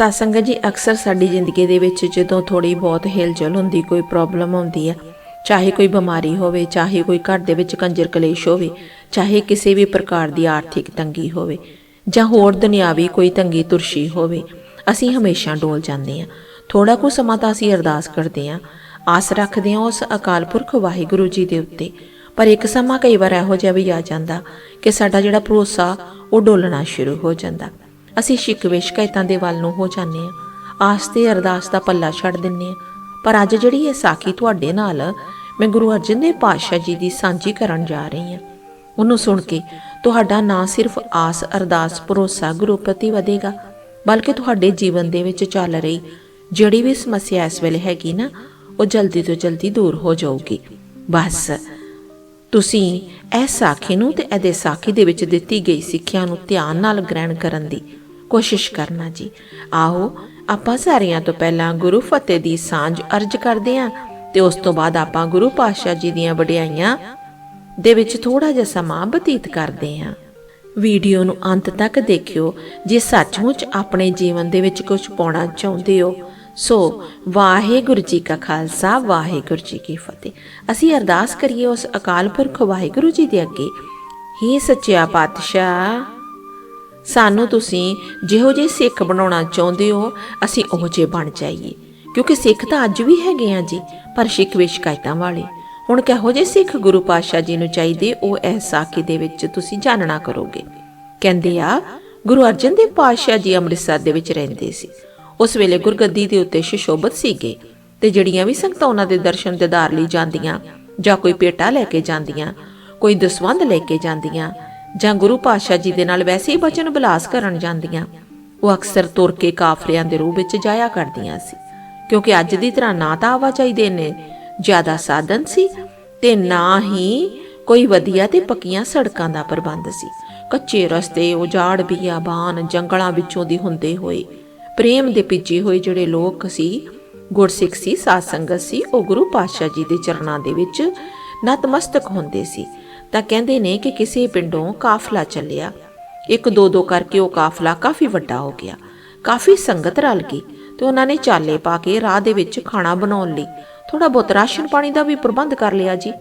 ਸਾਸੰਗਤ ਜੀ, ਅਕਸਰ ਸਾਡੀ ਜ਼ਿੰਦਗੀ ਦੇ ਵਿੱਚ ਜਦੋਂ ਥੋੜੀ ਬਹੁਤ ਹਿਲਜੁਲ ਹੁੰਦੀ, ਕੋਈ ਪ੍ਰੋਬਲਮ ਆਉਂਦੀ ਹੈ ਚਾਹੇ ਕੋਈ ਬਿਮਾਰੀ ਹੋਵੇ, ਚਾਹੇ ਕੋਈ ਘਰ ਦੇ ਵਿੱਚ ਕੰਜਰ ਕਲੇਸ਼ ਹੋਵੇ, ਚਾਹੇ ਕਿਸੇ ਵੀ ਪ੍ਰਕਾਰ ਦੀ ਆਰਥਿਕ ਤੰਗੀ ਹੋਵੇ, ਜਾਂ ਹੋਰ ਦੁਨਿਆਵੀ ਕੋਈ ਤੰਗੀ ਤੁਰਸ਼ੀ ਹੋਵੇ, ਅਸੀਂ ਹਮੇਸ਼ਾ ਡੋਲ ਜਾਂਦੇ ਹਾਂ ਥੋੜਾ ਕੁ ਸਮਾਂ ਤਾਂ ਅਸੀਂ ਅਰਦਾਸ ਕਰਦੇ ਹਾਂ ਆਸ ਰੱਖਦੇ ਹਾਂ ਉਸ ਅਕਾਲ ਪੁਰਖ ਵਾਹਿਗੁਰੂ ਜੀ ਦੇ ਉੱਤੇ। ਪਰ ਇੱਕ ਸਮਾਂ ਕਈ ਵਾਰ ਇਹੋ ਜਿਹਾ ਵੀ ਆ ਜਾਂਦਾ ਕਿ ਸਾਡਾ ਜਿਹੜਾ ਭਰੋਸਾ, ਉਹ ਡੋਲਣਾ ਸ਼ੁਰੂ ਹੋ ਜਾਂਦਾ। ਅਸੀਂ ਸ਼ਿਕਵੇ ਸ਼ਿਕਾਇਤਾਂ ਦੇ ਵੱਲ ਨੂੰ ਹੋ ਜਾਂਦੇ ਹਾਂ। ਆਸ ਤੇ ਅਰਦਾਸ ਦਾ ਪੱਲਾ ਛੱਡ ਦਿੰਨੇ ਹਾਂ। ਪਰ ਅੱਜ ਜਿਹੜੀ ਇਹ ਸਾਖੀ ਤੁਹਾਡੇ ਨਾਲ ਮੈਂ ਗੁਰੂ ਅਰਜਨ ਦੇਵ ਪਾਤਸ਼ਾਹ ਜੀ ਦੀ ਸਾਂਝੀ ਕਰਨ ਜਾ ਰਹੀ ਹਾਂ। ਉਹਨੂੰ ਸੁਣ ਕੇ ਤੁਹਾਡਾ ਨਾ ਸਿਰਫ ਆਸ, ਅਰਦਾਸ, ਭਰੋਸਾ, ਗੁਰੂ ਪ੍ਰਤੀ ਵਧੇਗਾ, ਬਲਕਿ ਤੁਹਾਡੇ ਜੀਵਨ ਦੇ ਵਿੱਚ ਚੱਲ ਰਹੀ ਜਿਹੜੀ ਵੀ ਸਮੱਸਿਆ ਇਸ ਵੇਲੇ ਹੈਗੀ ਨਾ, ਉਹ ਜਲਦੀ ਤੋਂ ਜਲਦੀ ਦੂਰ ਹੋ ਜਾਊਗੀ। ਬਸ, ਤੁਸੀਂ ਇਹ ਸਾਖੀ ਨੂੰ ਤੇ ਇਹਦੇ ਸਾਖੀ ਦੇ ਵਿੱਚ ਦਿੱਤੀ ਗਈ ਸਿੱਖਿਆ ਨੂੰ ਧਿਆਨ ਨਾਲ ਗ੍ਰਹਿਣ ਕਰਨ ਦੀ ਕੋਸ਼ਿਸ਼ ਕਰਨਾ ਜੀ। ਆਓ ਆਪਾਂ ਸਾਰਿਆਂ ਤੋਂ ਪਹਿਲਾਂ ਗੁਰੂ ਫਤਿਹ ਦੀ ਸਾਂਝ ਅਰਜ ਕਰਦੇ ਹਾਂ ਤੇ ਉਸ ਤੋਂ ਬਾਅਦ ਆਪਾਂ ਗੁਰੂ ਪਾਤਸ਼ਾਹ ਜੀ ਦੀਆਂ ਵਡਿਆਈਆਂ ਦੇ ਵਿੱਚ ਥੋੜਾ ਜਿਹਾ ਸਮਾਂ ਬਤੀਤ ਕਰਦੇ ਹਾਂ ਵੀਡੀਓ ਨੂੰ ਅੰਤ ਤੱਕ ਦੇਖਿਓ, ਜੇ ਸੱਚਮੁੱਚ ਆਪਣੇ ਜੀਵਨ ਦੇ ਵਿੱਚ ਕੁਝ ਪਾਉਣਾ ਚਾਹੁੰਦੇ ਹੋ, ਸੋ ਵਾਹਿਗੁਰੂ ਜੀ ਕਾ ਖਾਲਸਾ, ਵਾਹਿਗੁਰੂ ਜੀ ਕੀ ਫਤਿਹ। ਅਸੀਂ ਅਰਦਾਸ ਕਰੀਏ ਉਸ ਅਕਾਲ ਪੁਰਖ ਵਾਹਿਗੁਰੂ ਜੀ ਦੇ ਅੱਗੇ। ਹੀ ਸੱਚਿਆ ਪਾਤਸ਼ਾਹ। ਸਾਨੂੰ ਤੁਸੀਂ ਜਿਹੋ ਜਿਹੇ ਸਿੱਖ ਬਣਾਉਣਾ ਚਾਹੁੰਦੇ ਹੋ, ਅਸੀਂ ਉਹ ਜਿਹੇ ਬਣ ਜਾਈਏ। ਕਿਉਂਕਿ ਸਿੱਖ ਤਾਂ ਅੱਜ ਵੀ ਹੈਗੇ ਆ ਜੀ, ਪਰ ਸ਼ਿਕਵੇ ਸ਼ਿਕਾਇਤਾਂ ਵਾਲੇ। ਹੁਣ ਕਿਹੋ ਜਿਹੇ ਸਿੱਖ ਗੁਰੂ ਪਾਤਸ਼ਾਹ ਜੀ ਨੂੰ ਚਾਹੀਦੇ, ਉਹ ਇਸ ਸਾਖੀ ਦੇ ਵਿੱਚ ਤੁਸੀਂ ਜਾਣਨਾ ਕਰੋਗੇ। ਕਹਿੰਦੇ ਆ, ਗੁਰੂ ਅਰਜਨ ਦੇਵ ਪਾਤਸ਼ਾਹ ਜੀ ਅੰਮ੍ਰਿਤਸਰ ਦੇ ਵਿੱਚ ਰਹਿੰਦੇ ਸੀ। ਉਸ ਵੇਲੇ ਗੁਰਗੱਦੀ ਦੇ ਉੱਤੇ ਸ਼ਿਸ਼ੋਭਤ ਸੀਗੇ ਤੇ ਜਿਹੜੀਆਂ ਵੀ ਸੰਗਤਾਂ ਉਹਨਾਂ ਦੇ ਦਰਸ਼ਨ ਦਿਦਾਰ ਲਈ ਜਾਂਦੀਆਂ ਜਾਂ ਕੋਈ ਪੇਟਾ ਲੈ ਕੇ ਜਾਂਦੀਆਂ, ਕੋਈ ਦਸਵੰਧ ਲੈ ਕੇ ਜਾਂਦੀਆਂ ਜਾਂ ਗੁਰੂ ਪਾਤਸ਼ਾਹ ਜੀ ਦੇ ਨਾਲ ਵੈਸੇ ਹੀ ਬਚਨ ਬਿਲਾਸ ਕਰਨ ਜਾਂਦੀਆਂ। ਉਹ ਅਕਸਰ ਤੁਰ ਕੇ ਕਾਫਲਿਆਂ ਦੇ ਰੂਪ ਵਿੱਚ ਜਾਇਆ ਕਰਦੀਆਂ ਸੀ, ਕਿਉਂਕਿ ਅੱਜ ਦੀ ਤਰ੍ਹਾਂ ਨਾ ਤਾਂ ਆਵਾਜਾਈ ਦੇ ਨੇ, ਜ਼ਿਆਦਾ ਸਾਧਨ ਸੀ ਤੇ ਨਾ ਹੀ ਕੋਈ ਵਧੀਆ ਤੇ ਪੱਕੀਆਂ ਸੜਕਾਂ ਦਾ ਪ੍ਰਬੰਧ ਸੀ। ਕੱਚੇ ਰਸਤੇ, ਉਜਾੜ ਬਿਆਬਾਨ ਜੰਗਲਾਂ ਵਿੱਚੋਂ ਦੀ ਹੁੰਦੇ ਹੋਏ, ਪ੍ਰੇਮ ਦੇ ਪਿੱਛੇ ਹੋਏ ਜਿਹੜੇ ਲੋਕ ਸੀ, ਗੁਰਸਿੱਖ ਸੀ, ਸਾਧ ਸੰਗਤ ਸੀ, ਉਹ ਗੁਰੂ ਪਾਤਸ਼ਾਹ ਜੀ ਦੇ ਚਰਨਾਂ ਦੇ ਵਿੱਚ ਨਤਮਸਤਕ ਹੁੰਦੇ ਸੀ। ਤਾਂ ਕਹਿੰਦੇ ਨੇ ਕਿ ਕਿਸੇ ਪਿੰਡੋਂ ਕਾਫਲਾ ਚੱਲਿਆ। ਇੱਕ ਦੋ ਦੋ ਕਰਕੇ ਉਹ ਕਾਫਲਾ ਕਾਫੀ ਵੱਡਾ ਹੋ ਗਿਆ। ਕਾਫੀ ਸੰਗਤ ਰਲ ਗਈ ਤੇ ਉਹਨਾਂ ਨੇ ਚਾਲੇ ਪਾ ਕੇ ਰਾਹ ਦੇ ਵਿੱਚ ਖਾਣਾ ਬਣਾਉਣ ਲਈ ਥੋੜਾ ਬਹੁਤ ਰਾਸ਼ਨ ਪਾਣੀ ਦਾ ਵੀ ਪ੍ਰਬੰਧ ਕਰ ਲਿਆ ਜੀ।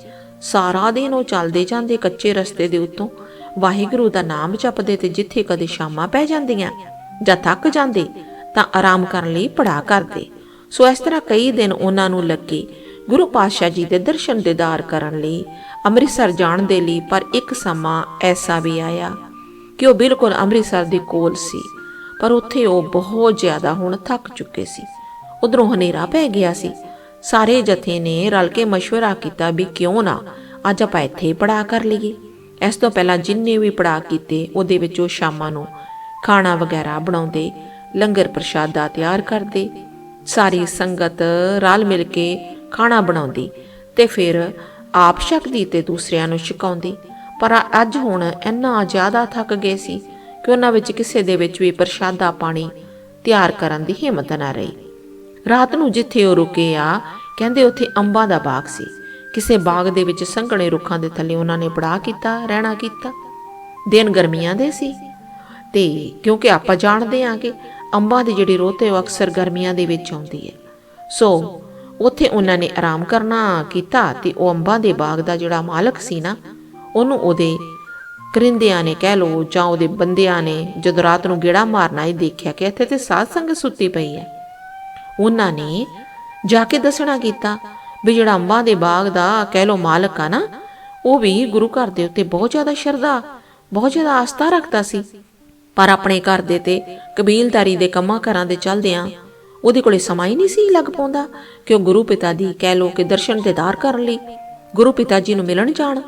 ਸਾਰਾ ਦਿਨ ਉਹ ਚੱਲਦੇ ਜਾਂਦੇ ਕੱਚੇ ਰਸਤੇ ਦੇ ਉੱਤੋਂ ਵਾਹਿਗੁਰੂ ਦਾ ਨਾਮ ਜਪਦੇ ਤੇ ਜਿੱਥੇ ਕਦੇ ਸ਼ਾਮਾਂ ਪੈ ਜਾਂਦੀਆਂ ਜਾਂ ਥੱਕ ਜਾਂਦੇ ਤਾਂ ਆਰਾਮ ਕਰਨ ਲਈ ਪੜਾ ਕਰਦੇ। ਸੋ ਇਸ ਤਰ੍ਹਾਂ ਕਈ ਦਿਨ ਉਹਨਾਂ ਨੂੰ ਲੱਗੇ ਗੁਰੂ ਪਾਤਸ਼ਾਹ ਜੀ ਦੇ ਦਰਸ਼ਨ ਦੀਦਾਰ ਕਰਨ ਲਈ ਅੰਮ੍ਰਿਤਸਰ ਜਾਣ ਦੇ ਲਈ ਪਰ ਇੱਕ ਸਮਾਂ ਐਸਾ ਵੀ ਆਇਆ ਕਿ ਉਹ ਬਿਲਕੁਲ ਅੰਮ੍ਰਿਤਸਰ ਦੇ ਕੋਲ ਸੀ ਪਰ ਉੱਥੇ ਉਹ ਬਹੁਤ ਜ਼ਿਆਦਾ ਹੁਣ ਥੱਕ ਚੁੱਕੇ ਸੀ ਉਧਰੋਂ ਹਨੇਰਾ ਪੈ ਗਿਆ ਸੀ ਸਾਰੇ ਜਥੇ ਨੇ ਰਲ ਕੇ مشورہ ਕੀਤਾ ਵੀ ਕਿਉਂ ਨਾ ਅੱਜ ਆਪਾਂ ਇੱਥੇ ਪੜਾ ਕਰ ਲਈਏ ਇਸ ਤੋਂ ਪਹਿਲਾਂ ਜਿੰਨੇ ਵੀ ਪੜਾ ਕੀਤੇ ਉਹਦੇ ਵਿੱਚ ਉਹ ਸ਼ਾਮਾਂ ਨੂੰ ਖਾਣਾ ਵਗੈਰਾ ਬਣਾਉਂਦੇ ਲੰਗਰ ਪ੍ਰਸ਼ਾਦਾ ਤਿਆਰ ਕਰਦੇ ਸਾਰੀ ਸੰਗਤ ਰਲ ਮਿਲ ਕੇ ਖਾਣਾ ਬਣਾਉਂਦੀ ਤੇ ਫਿਰ ਆਪ ਛਕਦੀ ਤੇ ਦੂਸਰਿਆਂ ਨੂੰ ਛਕਾਉਂਦੀ। ਪਰ ਅੱਜ ਹੁਣ ਇੰਨਾ ਜ਼ਿਆਦਾ ਥੱਕ ਗਏ ਸੀ ਕਿ ਉਹਨਾਂ ਵਿੱਚ ਕਿਸੇ ਦੇ ਵਿੱਚ ਵੀ ਪ੍ਰਸ਼ਾਦਾ ਪਾਣੀ ਤਿਆਰ ਕਰਨ ਦੀ ਹਿੰਮਤ ਨਾ ਰਹੀ। ਰਾਤ ਨੂੰ ਜਿੱਥੇ ਉਹ ਰੁਕੇ ਆ, ਕਹਿੰਦੇ ਉੱਥੇ ਅੰਬਾਂ ਦਾ ਬਾਗ ਸੀ। ਕਿਸੇ ਬਾਗ ਦੇ ਵਿੱਚ ਸੰਘਣੇ ਰੁੱਖਾਂ ਦੇ ਥੱਲੇ ਉਹਨਾਂ ਨੇ ਪੜਾ ਕੀਤਾ, ਰਹਿਣਾ ਕੀਤਾ। ਦਿਨ ਗਰਮੀਆਂ ਦੇ ਸੀ। ਤੇ ਕਿਉਂਕਿ ਆਪਾਂ ਜਾਣਦੇ ਹਾਂ ਕਿ ਅੰਬਾਂ ਦੀ ਜਿਹੜੀ ਰੁੱਤ ਹੈ ਉਹ ਅਕਸਰ ਗਰਮੀਆਂ ਦੇ ਵਿੱਚ ਆਉਂਦੀ ਹੈ। ਸੋ ਉੱਥੇ ਉਹਨਾਂ ਨੇ ਆਰਾਮ ਕਰਨਾ ਕੀਤਾ ਤੇ ਉਹ ਅੰਬਾਂ ਦੇ ਬਾਗ ਦਾ ਜਿਹੜਾ ਮਾਲਕ ਸੀ ਨਾ, ਉਹਨੂੰ ਉਹਦੇ ਕਰਿੰਦਿਆਂ ਨੇ ਕਹਿ ਲੋ ਜਾਂ ਉਹਦੇ ਬੰਦਿਆਂ ਨੇ ਜਦੋਂ ਰਾਤ ਨੂੰ ਗੇੜਾ ਮਾਰਨਾ ਹੀ ਦੇਖਿਆ ਕਿ ਇੱਥੇ ਤੇ ਸਾਧ ਸੰਗਤ ਸੁੱਤੀ ਪਈ ਹੈ। ਉਹਨਾਂ ਨੇ ਜਾ ਕੇ ਦੱਸਣਾ ਕੀਤਾ ਵੀ ਜਿਹੜਾ ਅੰਬਾਂ ਦੇ ਬਾਗ ਦਾ ਕਹਿ ਲੋ ਮਾਲਕ ਆ ਨਾ, ਉਹ ਵੀ ਗੁਰੂ ਘਰ ਦੇ ਉੱਤੇ ਬਹੁਤ ਜ਼ਿਆਦਾ ਸ਼ਰਧਾ, ਬਹੁਤ ਜ਼ਿਆਦਾ ਆਸਥਾ ਰੱਖਦਾ ਸੀ। ਪਰ ਆਪਣੇ ਘਰ ਦੇ ਤੇ ਕਬੀਲਦਾਰੀ ਦੇ ਕੰਮਾਂ ਕਰਾਂ ਦੇ ਚੱਲਦਿਆਂ ਉਹਦੇ ਕੋਲੇ ਸਮਾਂ ਹੀ ਨਹੀਂ ਸੀ ਲੱਗ ਪਾਉਂਦਾ ਕਿ ਉਹ ਗੁਰੂ ਪਿਤਾ ਦੀ ਕਹਿ ਲੋ ਕਿ ਦਰਸ਼ਨ ਦੇਦਾਰ ਕਰਨ ਲਈ ਗੁਰੂ ਪਿਤਾ ਜੀ ਨੂੰ ਮਿਲਣ ਜਾਣ,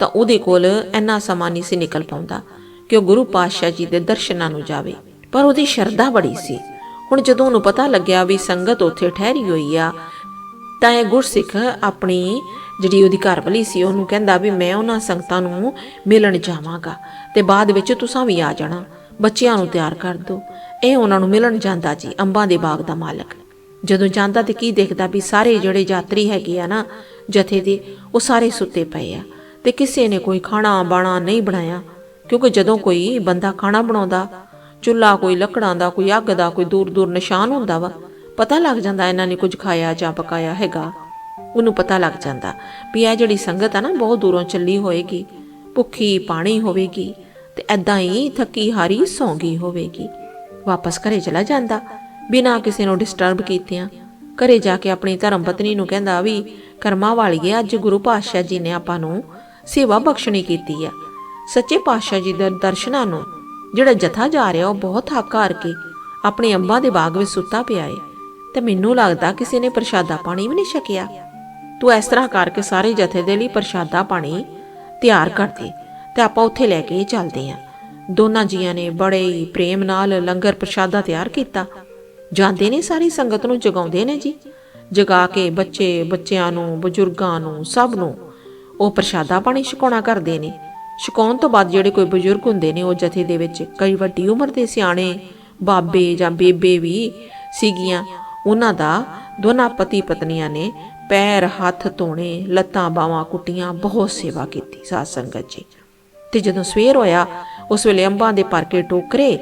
ਤਾਂ ਉਹਦੇ ਕੋਲ ਇੰਨਾ ਸਮਾਂ ਨਹੀਂ ਸੀ ਨਿਕਲ ਪਾਉਂਦਾ ਕਿ ਉਹ ਗੁਰੂ ਪਾਤਸ਼ਾਹ ਜੀ ਦੇ ਦਰਸ਼ਨਾਂ ਨੂੰ ਜਾਵੇ। ਪਰ ਉਹਦੀ ਸ਼ਰਧਾ ਬੜੀ ਸੀ। ਹੁਣ ਜਦੋਂ ਉਹਨੂੰ ਪਤਾ ਲੱਗਿਆ ਵੀ ਸੰਗਤ ਉੱਥੇ ਠਹਿਰੀ ਹੋਈ ਆ, ਤਾਂ ਇਹ ਗੁਰਸਿੱਖ ਆਪਣੀ ਜਿਹੜੀ ਉਹਦੀ ਘਰਵਾਲੀ ਸੀ, ਉਹਨੂੰ ਕਹਿੰਦਾ ਵੀ ਮੈਂ ਉਹਨਾਂ ਸੰਗਤਾਂ ਨੂੰ ਮਿਲਣ ਜਾਵਾਂਗਾ ਤੇ ਬਾਅਦ ਵਿੱਚ ਤੁਸੀਂ ਵੀ ਆ ਜਾਣਾ। ਬੱਚਿਆਂ ਨੂੰ ਤਿਆਰ ਕਰ ਦਿਓ ਇਹ ਉਹਨਾਂ ਨੂੰ ਮਿਲਣ ਜਾਂਦਾ ਜੀ, ਅੰਬਾਂ ਦੇ ਬਾਗ ਦਾ ਮਾਲਕ। ਜਦੋਂ ਜਾਂਦਾ ਤੇ ਕੀ ਦੇਖਦਾ ਵੀ ਸਾਰੇ ਜਿਹੜੇ ਯਾਤਰੀ ਹੈਗੇ ਆ ਨਾ, ਜਥੇ ਦੇ, ਉਹ ਸਾਰੇ ਸੁੱਤੇ ਪਏ ਆ। ਤੇ ਕਿਸੇ ਨੇ ਕੋਈ ਖਾਣਾ ਬਾਣਾ ਨਹੀਂ ਬਣਾਇਆ, ਕਿਉਂਕਿ ਜਦੋਂ ਕੋਈ ਬੰਦਾ ਖਾਣਾ ਬਣਾਉਂਦਾ ਚੁੱਲਾ ਕੋਈ ਲੱਕੜਾਂ ਦਾ, ਕੋਈ ਅੱਗ ਦਾ, ਕੋਈ ਦੂਰ ਦੂਰ ਨਿਸ਼ਾਨ ਹੁੰਦਾ ਵਾ, ਪਤਾ ਲੱਗ ਜਾਂਦਾ ਇਹਨਾਂ ਨੇ ਕੁਝ ਖਾਇਆ ਜਾਂ ਪਕਾਇਆ ਹੈਗਾ। ਉਹਨੂੰ ਪਤਾ ਲੱਗ ਜਾਂਦਾ ਵੀ ਇਹ ਜਿਹੜੀ ਸੰਗਤ ਆ ਨਾ, ਬਹੁਤ ਦੂਰੋਂ ਚੱਲੀ ਹੋਏਗੀ, ਭੁੱਖੀ ਪਾਣੀ ਹੋਵੇਗੀ। ਤੇ ਐਦਾਂ ਹੀ ਥੱਕੀ ਹਾਰੀ ਸੌਂਗੀ ਹੋਵੇਗੀ। ਵਾਪਸ ਘਰੇ ਚਲਾ ਜਾਂਦਾ। ਬਿਨਾਂ ਕਿਸੇ ਨੂੰ ਡਿਸਟਰਬ ਕੀਤਿਆਂ ਘਰੇ ਜਾ ਕੇ ਆਪਣੀ ਧਰਮ ਪਤਨੀ ਨੂੰ ਕਹਿੰਦਾ ਵੀ, ਕਰਮਾਂ ਵਾਲੀਏ, ਅੱਜ ਗੁਰੂ ਪਾਤਸ਼ਾਹ ਜੀ ਨੇ ਆਪਾਂ ਨੂੰ ਸੇਵਾ ਬਖਸ਼ਣੀ ਕੀਤੀ ਆ। ਸੱਚੇ ਪਾਤਸ਼ਾਹ ਜੀ ਦੇ ਦਰਸ਼ਨਾਂ ਨੂੰ ਜਿਹੜਾ ਜਥਾ ਜਾ ਰਿਹਾ, ਉਹ ਬਹੁਤ ਥੱਕ ਹਾਰ ਕੇ ਆਪਣੇ ਅੰਬਾਂ ਦੇ ਬਾਗ ਵਿੱਚ ਸੁੱਤਾ ਪਿਆ ਏ। ਤੇ ਮੈਨੂੰ ਲੱਗਦਾ ਕਿਸੇ ਨੇ ਪ੍ਰਸ਼ਾਦਾ ਪਾਣੀ ਵੀ ਨਹੀਂ ਛਕਿਆ। ਤੂੰ ਇਸ ਤਰ੍ਹਾਂ ਕਰਕੇ ਸਾਰੇ ਜਥੇ ਦੇ ਲਈ ਪ੍ਰਸ਼ਾਦਾ ਪਾਣੀ ਤਿਆਰ ਕਰ ਦੇ। ਤੇ ਆਪਾਂ ਉੱਥੇ ਲੈ ਕੇ ਚੱਲਦੇ ਆਂ ਦੋਨਾਂ ਜੀਆਂ ਨੇ ਬੜੇ ਹੀ ਪ੍ਰੇਮ ਨਾਲ ਲੰਗਰ ਪ੍ਰਸ਼ਾਦਾ ਤਿਆਰ ਕੀਤਾ। ਜਾਂਦੇ ਨੇ ਸਾਰੀ ਸੰਗਤ ਨੂੰ ਜਗਾਉਂਦੇ ਨੇ ਜੀ। ਜਗਾ ਕੇ ਬੱਚੇ, ਬੱਚਿਆਂ ਨੂੰ, ਬਜ਼ੁਰਗਾਂ ਨੂੰ, ਸਭ ਨੂੰ ਉਹ ਪ੍ਰਸ਼ਾਦਾ ਪਾਣੀ ਛਕਾਉਣਾ ਕਰਦੇ ਨੇ। ਛਕਾਉਣ ਤੋਂ ਬਾਅਦ ਜਿਹੜੇ ਕੋਈ ਬਜ਼ੁਰਗ ਹੁੰਦੇ ਨੇ, ਉਹ ਜਥੇ ਦੇ ਵਿੱਚ ਕਈ ਵੱਡੀ ਉਮਰ ਦੇ ਸਿਆਣੇ, ਬਾਬੇ ਜਾਂ ਬੇਬੇ ਵੀ ਸੀਗੀਆਂ। ਉਹਨਾਂ ਦਾ ਦੋਨਾਂ ਪਤੀ ਪਤਨੀਆਂ ਨੇ ਪੈਰ, ਹੱਥ ਧੋਣੇ, ਲੱਤਾਂ, ਬਾਹਾਂ ਕੁੱਟੀਆਂ, ਬਹੁਤ ਸੇਵਾ ਕੀਤੀ ਸਾਧ ਸੰਗਤ ਜੀ। ਤੇ ਜਦੋਂ ਸਵੇਰ ਹੋਇਆ, ਉਸ ਵੇਲੇ ਅੰਬਾਂ ਦੇ ਭਰ ਕੇ ਟੋਕਰੇ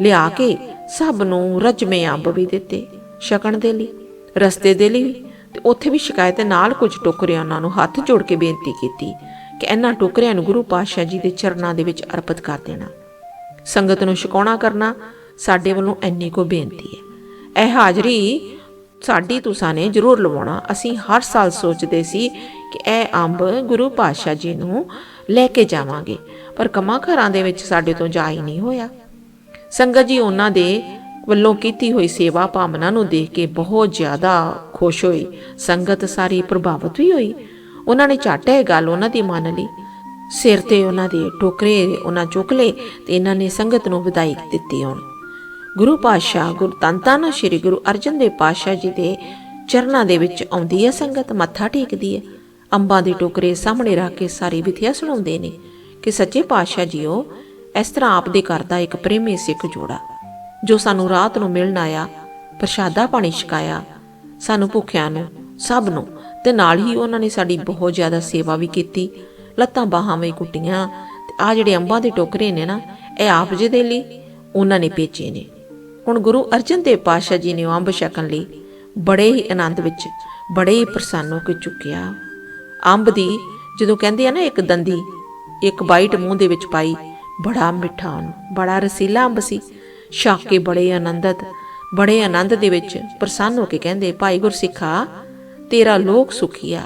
ਲਿਆ ਕੇ ਸਭ ਨੂੰ ਰਜਮੇ ਅੰਬ ਵੀ ਦਿੱਤੇ, ਛਕਣ ਦੇ ਲਈ, ਰਸਤੇ ਦੇ ਲਈ ਤੇ ਉੱਥੇ ਵੀ ਸ਼ਿਕਾਇਤ ਨਾਲ ਕੁਝ ਟੋਕਰਿਆਂ ਉਹਨਾਂ ਨੂੰ ਹੱਥ ਜੋੜ ਕੇ ਬੇਨਤੀ ਕੀਤੀ ਕਿ ਇਹਨਾਂ ਟੋਕਰਿਆਂ ਨੂੰ ਗੁਰੂ ਪਾਤਸ਼ਾਹ ਜੀ ਦੇ ਚਰਨਾਂ ਦੇ ਵਿੱਚ ਅਰਪਿਤ ਕਰ ਦੇਣਾ। ਸੰਗਤ ਨੂੰ ਛਕਾਉਣਾ ਕਰਨਾ ਸਾਡੇ ਵੱਲੋਂ ਇੰਨੀ ਕੋ ਬੇਨਤੀ ਹੈ। ਇਹ ਹਾਜ਼ਰੀ ਸਾਡੀ ਤੁਸਾਂ ਨੇ ਜ਼ਰੂਰ ਲਵਾਉਣਾ। ਅਸੀਂ ਹਰ ਸਾਲ ਸੋਚਦੇ ਸੀ ਕਿ ਇਹ ਅੰਬ ਗੁਰੂ ਪਾਤਸ਼ਾਹ ਜੀ ਨੂੰ ਲੈ ਕੇ ਜਾਵਾਂਗੇ। ਪਰ ਕਮਾਂ ਘਰਾਂ ਦੇ ਵਿੱਚ ਸਾਡੇ ਤੋਂ ਜਾ ਹੀ ਨਹੀਂ ਹੋਇਆ। ਸੰਗਤ ਜੀ ਉਹਨਾਂ ਦੇ ਵੱਲੋਂ ਕੀਤੀ ਹੋਈ ਸੇਵਾ ਭਾਵਨਾ ਨੂੰ ਦੇਖ ਕੇ ਬਹੁਤ ਜ਼ਿਆਦਾ ਖੁਸ਼ ਹੋਈ ਸੰਗਤ ਸਾਰੀ ਪ੍ਰਭਾਵਿਤ ਵੀ ਹੋਈ। ਉਹਨਾਂ ਨੇ ਝੱਟ ਇਹ ਗੱਲ ਉਹਨਾਂ ਦੀ ਮੰਨ ਲਈ। ਸਿਰ ਤੇ ਉਹਨਾਂ ਦੇ ਟੋਕਰੇ ਉਹਨਾਂ ਚੁੱਕ ਲਏ ਤੇ ਇਹਨਾਂ ਨੇ ਸੰਗਤ ਨੂੰ ਵਧਾਈ ਦਿੱਤੀ ਹੁਣ। ਗੁਰੂ ਪਾਤਸ਼ਾਹ, ਗੁਰੂ ਧੰਨ ਧੰਨ ਸ੍ਰੀ ਗੁਰੂ ਅਰਜਨ ਦੇਵ ਪਾਤਸ਼ਾਹ ਜੀ ਦੇ ਚਰਨਾਂ ਦੇ ਵਿੱਚ ਆਉਂਦੀ ਹੈ ਸੰਗਤ, ਮੱਥਾ ਟੇਕਦੀ ਹੈ। ਅੰਬਾਂ ਦੇ ਟੋਕਰੇ ਸਾਹਮਣੇ ਰੱਖ ਕੇ ਸਾਰੀ ਵਿਥਿਆ ਸੁਣਾਉਂਦੇ ਨੇ ਕਿ ਸੱਚੇ ਪਾਤਸ਼ਾਹ ਜੀਓ, ਇਸ ਤਰ੍ਹਾਂ ਆਪ ਦੇ ਘਰ ਦਾ ਇੱਕ ਪ੍ਰੇਮੀ ਸਿੱਖ ਜੋੜਾ, ਜੋ ਸਾਨੂੰ ਰਾਤ ਨੂੰ ਮਿਲਣ ਆਇਆ, ਪ੍ਰਸ਼ਾਦਾ ਪਾਣੀ ਛਕਾਇਆ, ਸਾਨੂੰ ਭੁੱਖਿਆਂ ਨੂੰ, ਸਭ ਨੂੰ ਤੇ ਨਾਲ ਹੀ ਉਹਨਾਂ ਨੇ ਸਾਡੀ ਬਹੁਤ ਜ਼ਿਆਦਾ ਸੇਵਾ ਵੀ ਕੀਤੀ, ਲੱਤਾਂ ਬਾਹਾਂ ਵੀ ਕੁੱਟੀਆਂ ਤੇ ਆ ਜਿਹੜੇ ਅੰਬਾਂ ਦੇ ਟੋਕਰੇ ਨੇ ਨਾ, ਇਹ ਆਪ ਜੀ ਦੇ ਲਈ, ਉਹਨਾਂ ਨੇ ਭੇਜੇ ਨੇ। ਹੁਣ ਗੁਰੂ ਅਰਜਨ ਦੇਵ ਪਾਤਸ਼ਾਹ ਜੀ ਨੇ ਉਹ ਅੰਬ ਛਕਣ ਲਈ ਬੜੇ ਹੀ ਆਨੰਦ ਵਿੱਚ, ਬੜੇ ਹੀ ਪ੍ਰਸੰਨ ਹੋ ਕੇ ਚੁੱਕਿਆ। ਅੰਬ ਦੀ, ਜਦੋਂ ਕਹਿੰਦੇ ਆ ਨਾ ਇੱਕ ਦੰਦੀ, ਇੱਕ ਬਾਈਟ ਮੂੰਹ ਦੇ ਵਿੱਚ ਪਾਈ, ਬੜਾ ਮਿੱਠਾ ਉਹਨੂੰ, ਬੜਾ ਰਸੀਲਾ ਅੰਬ ਸੀ। ਛਕ ਕੇ ਬੜੇ ਆਨੰਦਤ, ਬੜੇ ਆਨੰਦ ਦੇ ਵਿੱਚ ਪ੍ਰਸੰਨ ਹੋ ਕੇ ਕਹਿੰਦੇ, ਭਾਈ ਗੁਰਸਿੱਖਾ, ਤੇਰਾ ਲੋਕ ਸੁਖੀਆ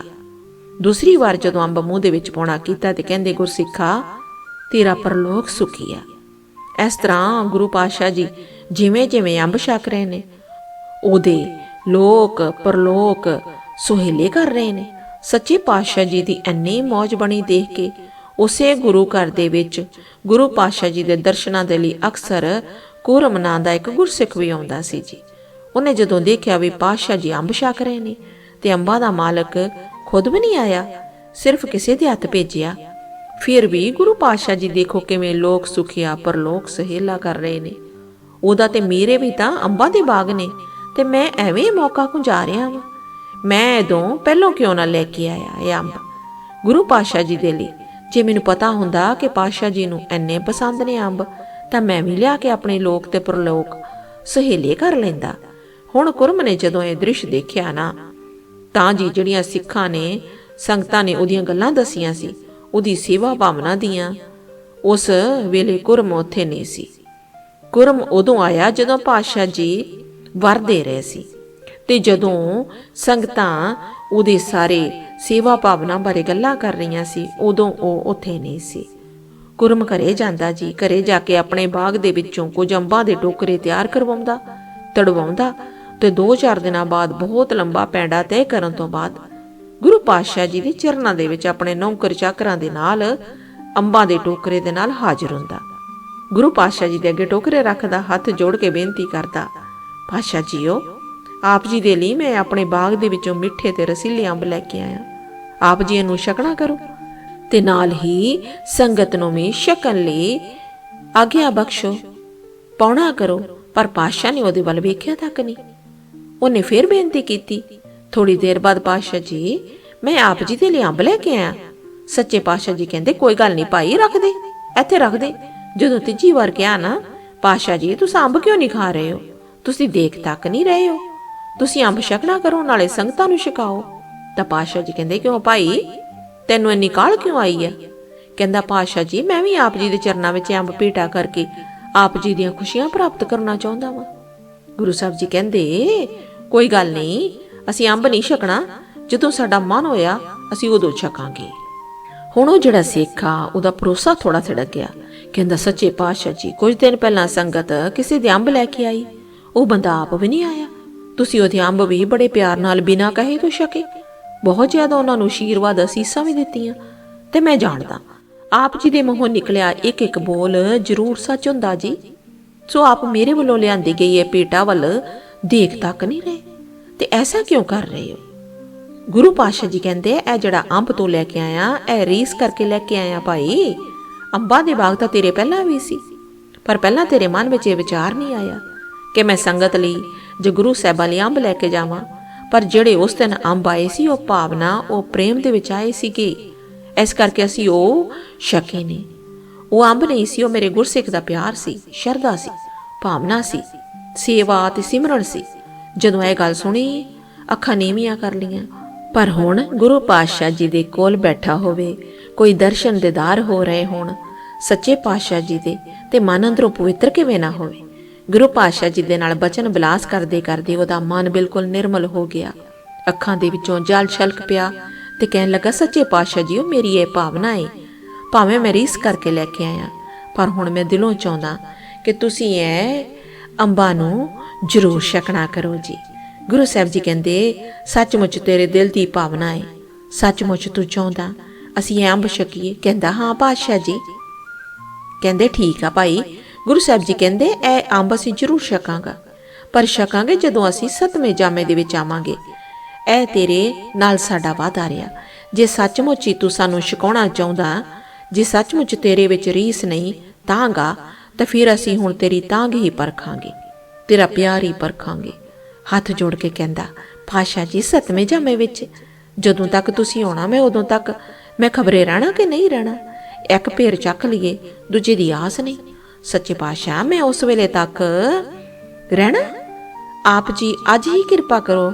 ਦੂਸਰੀ ਵਾਰ ਜਦੋਂ ਅੰਬ ਮੂੰਹ ਦੇ ਵਿੱਚ ਪਾਉਣਾ ਕੀਤਾ ਤੇ ਕਹਿੰਦੇ, ਗੁਰਸਿੱਖਾ, ਤੇਰਾ ਪਰਲੋਕ ਸੁਖੀਆ ਇਸ ਤਰ੍ਹਾਂ ਗੁਰੂ ਪਾਤਸ਼ਾਹ ਜੀ ਜਿਵੇਂ ਜਿਵੇਂ ਅੰਬ ਛਕ ਰਹੇ ਨੇ, ਉਹਦੇ ਲੋਕ ਪਰਲੋਕ ਸੁਹੇਲੇ ਕਰ ਰਹੇ ਨੇ। ਸੱਚੇ ਪਾਤਸ਼ਾਹ ਜੀ ਦੀ ਇੰਨੀ ਮੌਜ ਬਣੀ ਦੇਖ ਕੇ, ਉਸੇ ਗੁਰੂ ਘਰ ਦੇ ਵਿੱਚ ਗੁਰੂ ਪਾਤਸ਼ਾਹ ਜੀ ਦੇ ਦਰਸ਼ਨਾਂ ਦੇ ਲਈ ਅਕਸਰ ਕੂਰਮ ਨਾਂ ਦਾ ਇੱਕ ਗੁਰਸਿੱਖ ਵੀ ਆਉਂਦਾ ਸੀ ਜੀ। ਉਹਨੇ ਜਦੋਂ ਦੇਖਿਆ ਵੀ ਪਾਤਸ਼ਾਹ ਜੀ ਅੰਬ ਛਕ ਰਹੇ ਨੇ, ਤੇ ਅੰਬਾਂ ਦਾ ਮਾਲਕ ਖੁਦ ਵੀ ਨਹੀਂ ਆਇਆ, ਸਿਰਫ ਕਿਸੇ ਦੇ ਹੱਥ ਭੇਜਿਆ, ਫਿਰ ਵੀ ਗੁਰੂ ਪਾਤਸ਼ਾਹ ਜੀ ਦੇਖੋ ਕਿਵੇਂ ਲੋਕ ਸੁਖਿਆ ਪਰ ਲੋਕ ਸਹੇਲਾ ਕਰ ਰਹੇ ਨੇ। ਉਹਦਾ ਤੇ ਮੇਰੇ ਵੀ ਤਾਂ ਅੰਬਾਂ ਦੇ ਬਾਗ ਨੇ, ਤੇ ਮੈਂ ਐਵੇਂ ਮੌਕਾ ਕੁ ਰਿਹਾ ਵਾਂ। ਮੈਂ ਇਦੋਂ ਪਹਿਲਾਂ ਕਿਉਂ ਨਾ ਲੈ ਕੇ ਆਇਆ ਇਹ ਅੰਬ? ਗੁਰੂ ਪਾਤਸ਼ਾਹ ਜੀ ਦੇ ਲਈ। ਜੇ ਮੈਨੂੰ ਪਤਾ ਹੁੰਦਾ ਕਿ ਪਾਤਸ਼ਾਹ ਜੀ ਨੂੰ ਐਨੇ ਪਸੰਦ ਨੇ ਅੰਬ, ਤਾਂ ਮੈਂ ਵੀ ਲਿਆ ਕੇ ਆਪਣੇ ਲੋਕ ਤੇ ਪਰਲੋਕ ਸਹੇਲੇ ਕਰ ਲੈਂਦਾ। ਹੁਣ ਕੁਰਮ ਨੇ ਜਦੋਂ ਇਹ ਦ੍ਰਿਸ਼ ਦੇਖਿਆ ਨਾ, ਤਾਂ ਜੀ ਜਿਹੜੀਆਂ ਸਿੱਖਾਂ ਨੇ, ਸੰਗਤਾਂ ਨੇ ਉਹਦੀਆਂ ਗੱਲਾਂ ਦਸੀਆਂ ਸੀ, ਉਹਦੀ ਸੇਵਾ ਭਾਵਨਾ ਦੀਆਂ, ਉਸ ਵੇਲੇ ਕੁਰਮ ਉੱਥੇ ਨਹੀਂ ਸੀ। ਕੁਰਮ ਉਦੋਂ ਆਇਆ ਜਦੋਂ ਪਾਤਸ਼ਾਹ ਜੀ ਵਰ ਦੇ ਰਹੇ ਸੀ। ਤੇ ਜਦੋਂ ਸੰਗਤਾਂ ਉਹਦੇ ਸਾਰੇ ਸੇਵਾ ਭਾਵਨਾ ਬਾਰੇ ਗੱਲਾਂ ਕਰ ਰਹੀਆਂ ਸੀ, ਉਦੋਂ ਉਹ ਉੱਥੇ ਨਹੀਂ ਸੀ। ਕੁਰਮ ਘਰੇ ਜਾਂਦਾ ਜੀ, ਘਰੇ ਜਾ ਕੇ ਆਪਣੇ ਬਾਗ ਦੇ ਵਿੱਚੋਂ ਕੁਝ ਅੰਬਾਂ ਦੇ ਟੋਕਰੇ ਤਿਆਰ ਕਰਵਾਉਂਦਾ, ਤੜਵਾਉਂਦਾ ਤੇ 2-4 ਦਿਨਾਂ ਬਾਅਦ ਬਹੁਤ ਲੰਬਾ ਪੈਂਡਾ ਤੈਅ ਕਰਨ ਤੋਂ ਬਾਅਦ ਗੁਰੂ ਪਾਤਸ਼ਾਹ ਜੀ ਦੇ ਚਰਨਾਂ ਦੇ ਵਿੱਚ ਆਪਣੇ ਨੌਕਰ ਚਾਕਰਾਂ ਦੇ ਨਾਲ ਅੰਬਾਂ ਦੇ ਟੋਕਰੇ ਦੇ ਨਾਲ ਹਾਜ਼ਰ ਹੁੰਦਾ। ਗੁਰੂ ਪਾਤਸ਼ਾਹ ਜੀ ਦੇ ਅੱਗੇ ਟੋਕਰੇ ਰੱਖਦਾ, ਹੱਥ ਜੋੜ ਕੇ ਬੇਨਤੀ ਕਰਦਾ, ਪਾਤਸ਼ਾਹ ਜੀਓ ਆਪ ਜੀ ਦੇ ਲਈ ਮੈਂ ਆਪਣੇ ਬਾਗ ਦੇ ਵਿੱਚੋਂ ਮਿੱਠੇ ਤੇ ਰਸੀਲੇ ਅੰਬ ਲੈ ਕੇ ਆਇਆ। ਆਪ ਜੀ ਇਹਨੂੰ ਛਕਣਾ ਕਰੋ। ਤੇ ਨਾਲ ਹੀ ਸੰਗਤ ਨੂੰ ਵੀ ਛਕਣ ਲਈ ਆਗਿਆ ਬਖਸ਼ੋ। ਪੌਣਾ ਕਰੋ, ਪਰ ਪਾਤਸ਼ਾਹ ਨੇ ਉਹਦੇ ਵੱਲ ਵੇਖਿਆ ਤੱਕ ਨਹੀਂ। ਉਹਨੇ ਫੇਰ ਬੇਨਤੀ ਕੀਤੀ ਥੋੜੀ ਦੇਰ ਬਾਅਦ ਪਾਤਸ਼ਾਹ ਜੀ, ਮੈਂ ਆਪ ਜੀ ਦੇ ਲਈ ਅੰਬ ਲੈ ਕੇ ਆਇਆ। ਸੱਚੇ ਪਾਤਸ਼ਾਹ ਜੀ ਕਹਿੰਦੇ, ਕੋਈ ਗੱਲ ਨਹੀਂ ਭਾਈ, ਰੱਖ ਦੇ, ਇੱਥੇ ਰੱਖ ਦੇ। ਜਦੋਂ ਤੀਜੀ ਵਾਰ ਕਿਹਾ ਨਾ ਪਾਸ਼ਾ ਜੀ, ਤੁਸੀਂ ਅੰਬ ਕਿਉਂ ਨਹੀਂ ਖਾ ਰਹੇ ਹੋ? ਤੁਸੀਂ ਦੇਖ ਤੱਕ ਨਹੀਂ ਰਹੇ ਹੋ। ਤੁਸੀਂ ਅੰਬ ਛਕਣਾ ਕਰੋ, ਨਾਲੇ ਸੰਗਤਾਂ ਨੂੰ ਛਕਾਓ। ਤਾਂ ਪਾਸ਼ਾ ਜੀ ਕਹਿੰਦੇ, ਕਿਉਂ ਭਾਈ? ਤੈਨੂੰ ਇੰਨੀ ਕਾਹਲ ਕਿਉਂ ਆਈ ਹੈ ਕਹਿੰਦਾ ਪਾਸ਼ਾ ਜੀ, ਮੈਂ ਵੀ ਆਪ ਜੀ ਦੇ ਚਰਨਾਂ ਵਿੱਚ ਅੰਬ ਪੀਟਾ ਕਰਕੇ ਆਪ ਜੀ ਦੀਆਂ ਖੁਸ਼ੀਆਂ ਪ੍ਰਾਪਤ ਕਰਨਾ ਚਾਹੁੰਦਾ ਵਾਂ। ਗੁਰੂ ਸਾਹਿਬ ਜੀ ਕਹਿੰਦੇ, ਕੋਈ ਗੱਲ ਨਹੀਂ, ਅਸੀਂ ਅੰਬ ਨਹੀਂ ਛਕਣਾ। ਜਦੋਂ ਸਾਡਾ ਮਨ ਹੋਇਆ, ਅਸੀਂ ਉਦੋਂ ਛਕਾਂਗੇ। ਹੁਣ ਉਹ ਜਿਹੜਾ ਸਿੱਖ ਆ, ਉਹਦਾ ਭਰੋਸਾ ਥੋੜਾ ਥੜਕ ਗਿਆ ਕਹਿੰਦਾ, ਸੱਚੇ ਪਾਤਸ਼ਾਹ ਜੀ, ਕੁਝ ਦਿਨ ਪਹਿਲਾਂ ਸੰਗਤ ਕਿਸੇ ਦੇ ਅੰਬ ਲੈ ਕੇ ਆਈ। ਉਹ ਬੰਦਾ ਆਪ ਵੀ ਨਹੀਂ ਆਇਆ। ਤੁਸੀਂ ਉਹਦੇ ਅੰਬ ਵੀ ਬੜੇ ਪਿਆਰ ਨਾਲ ਬਿਨਾਂ ਕਹੇ ਤੋਂ ਛਕੇ। ਬਹੁਤ ਜ਼ਿਆਦਾ ਉਹਨਾਂ ਨੂੰ ਆਸ਼ੀਰਵਾਦ ਅਸੀਸਾਂ ਵੀ ਦਿੱਤੀਆਂ। ਤੇ ਮੈਂ ਜਾਣਦਾ, ਆਪ ਜੀ ਦੇ ਮੂੰਹੋਂ ਨਿਕਲਿਆ ਇੱਕ ਇੱਕ ਬੋਲ ਜ਼ਰੂਰ ਸੱਚ ਹੁੰਦਾ ਜੀ। ਸੋ ਆਪ ਮੇਰੇ ਵੱਲੋਂ ਲਿਆਂਦੀ ਗਈ ਇਹ ਪੇਟਾ ਵੱਲ ਦੇਖ ਤੱਕ ਨਹੀਂ ਰਹੇ। ਤੇ ਐਸਾ ਕਿਉਂ ਕਰ ਰਹੇ ਹੋ? ਗੁਰੂ ਪਾਤਸ਼ਾਹ ਜੀ ਕਹਿੰਦੇ, ਇਹ ਜਿਹੜਾ ਅੰਬ ਤੋਂ ਲੈ ਕੇ ਆਇਆ, ਇਹ ਰੀਸ ਕਰਕੇ ਲੈ ਕੇ ਆਇਆ ਭਾਈ। ਅੰਬਾਂ ਦੇ ਬਾਗ ਤਾਂ ਤੇਰੇ ਪਹਿਲਾਂ ਵੀ ਸੀ, ਪਰ ਪਹਿਲਾਂ ਤੇਰੇ ਮਨ ਵਿੱਚ ਇਹ ਵਿਚਾਰ ਨਹੀਂ ਆਇਆ ਕਿ ਮੈਂ ਸੰਗਤ ਲਈ ਜੇ ਗੁਰੂ ਸਾਹਿਬਾਂ ਲਈ ਅੰਬ ਲੈ ਕੇ ਜਾਵਾਂ, ਪਰ ਜਿਹੜੇ ਉਸ ਦਿਨ ਅੰਬ ਆਏ ਸੀ, ਉਹ ਭਾਵਨਾ, ਉਹ ਪ੍ਰੇਮ ਦੇ ਵਿੱਚ ਆਏ ਸੀਗੇ। ਇਸ ਕਰਕੇ ਅਸੀਂ ਉਹ ਸ਼ਕੇ ਨਹੀਂ ਉਹ ਅੰਬ ਨਹੀਂ ਸੀ, ਉਹ ਮੇਰੇ ਗੁਰਸਿੱਖ ਦਾ ਪਿਆਰ ਸੀ, ਸ਼ਰਧਾ ਸੀ, ਭਾਵਨਾ ਸੀ, ਸੇਵਾ ਤੇ ਸਿਮਰਨ ਸੀ। ਜਦੋਂ ਇਹ ਗੱਲ ਸੁਣੀ, ਅੱਖਾਂ ਨੀਵੀਆਂ ਕਰ ਲੀਆਂ ਪਰ ਹੁਣ ਗੁਰੂ ਪਾਤਸ਼ਾਹ ਜੀ ਦੇ ਕੋਲ ਬੈਠਾ ਹੋਵੇ, ਕੋਈ ਦਰਸ਼ਨ ਦੇਦਾਰ ਹੋ ਰਹੇ ਹੋਣ, ਸੱਚੇ ਪਾਤਸ਼ਾਹ ਜੀ ਦੇ, ਤੇ ਮਨ ਅੰਦਰੋਂ ਪਵਿੱਤਰ ਕਿਵੇਂ ਨਾ ਹੋਵੇ। ਗੁਰੂ ਪਾਤਸ਼ਾਹ ਜੀ ਦੇ ਨਾਲ ਬਚਨ ਬਿਲਾਸ ਕਰਦੇ ਕਰਦੇ ਉਹਦਾ ਮਨ ਬਿਲਕੁਲ ਨਿਰਮਲ ਹੋ ਗਿਆ। ਅੱਖਾਂ ਦੇ ਵਿੱਚੋਂ ਜਲ ਛਲਕ ਪਿਆ ਤੇ ਕਹਿਣ ਲੱਗਾ, ਸੱਚੇ ਪਾਤਸ਼ਾਹ ਜੀਓ, ਮੇਰੀ ਇਹ ਭਾਵਨਾ ਹੈ ਭਾਵੇਂ ਮੈਂ ਰੀਸ ਕਰਕੇ ਲੈ ਕੇ ਆਇਆ, ਪਰ ਹੁਣ ਮੈਂ ਦਿਲੋਂ ਚਾਹੁੰਦਾ ਕਿ ਤੁਸੀਂ ਇਹ ਅੰਬਾਂ ਨੂੰ ਜ਼ਰੂਰ ਛਕਣਾ ਕਰੋ ਜੀ। ਗੁਰੂ ਸਾਹਿਬ ਜੀ ਕਹਿੰਦੇ, ਸੱਚਮੁੱਚ ਤੇਰੇ ਦਿਲ ਦੀ ਭਾਵਨਾ ਹੈ ਸੱਚਮੁੱਚ ਤੂੰ ਚਾਹੁੰਦਾ, ਅਸੀਂ ਇਹ ਅੰਬ ਛਕੀਏ। ਕਹਿੰਦਾ, ਹਾਂ ਪਾਤਸ਼ਾਹ ਜੀ। ਕਹਿੰਦੇ, ਠੀਕ ਆ ਭਾਈ ਗੁਰੂ ਸਾਹਿਬ ਜੀ ਕਹਿੰਦੇ ਇਹ ਅੰਬ ਅਸੀਂ ਜ਼ਰੂਰ ਛਕਾਂਗਾ। ਪਰ ਛਕਾਂਗੇ ਜਦੋਂ ਅਸੀਂ ਸਤਵੇਂ ਜਾਮੇ ਦੇ ਵਿੱਚ ਆਵਾਂਗੇ। ਇਹ ਤੇਰੇ ਨਾਲ ਸਾਡਾ ਵਾਅਦਾ ਰਿਹਾ। ਜੇ ਸੱਚਮੁੱਚ ਹੀ ਤੂੰ ਸਾਨੂੰ ਛਕਾਉਣਾ ਚਾਹੁੰਦਾ, ਜੇ ਸੱਚਮੁੱਚ ਤੇਰੇ ਵਿੱਚ ਰੀਸ ਨਹੀਂ ਤਾਂਗਾ, ਤਾਂ ਫਿਰ ਅਸੀਂ ਹੁਣ ਤੇਰੀ ਤਾਂਗ ਹੀ ਪਰਖਾਂਗੇ। ਤੇਰਾ ਪਿਆਰ ਹੀ ਪਰਖਾਂਗੇ। ਹੱਥ ਜੋੜ ਕੇ ਕਹਿੰਦਾ ਪਾਸ਼ਾ ਜੀ, ਸਤਵੇਂ ਜਾਮੇ ਵਿੱਚ ਜਦੋਂ ਤੱਕ ਤੁਸੀਂ ਆਉਣਾ, ਮੈਂ ਉਦੋਂ ਤੱਕ ਮੈਂ ਖਬਰੇ ਰਹਿਣਾ ਕਿ ਨਹੀਂ ਰਹਿਣਾ? ਇੱਕ ਪੇਰ ਚੱਕ ਲਈਏ, ਦੂਜੇ ਦੀ ਆਸ ਨਹੀਂ। ਸੱਚੇ ਪਾਤਸ਼ਾਹ, ਮੈਂ ਉਸ ਵੇਲੇ ਤੱਕ ਰਹਿਣਾ, ਆਪ ਜੀ ਅੱਜ ਹੀ ਕਿਰਪਾ ਕਰੋ,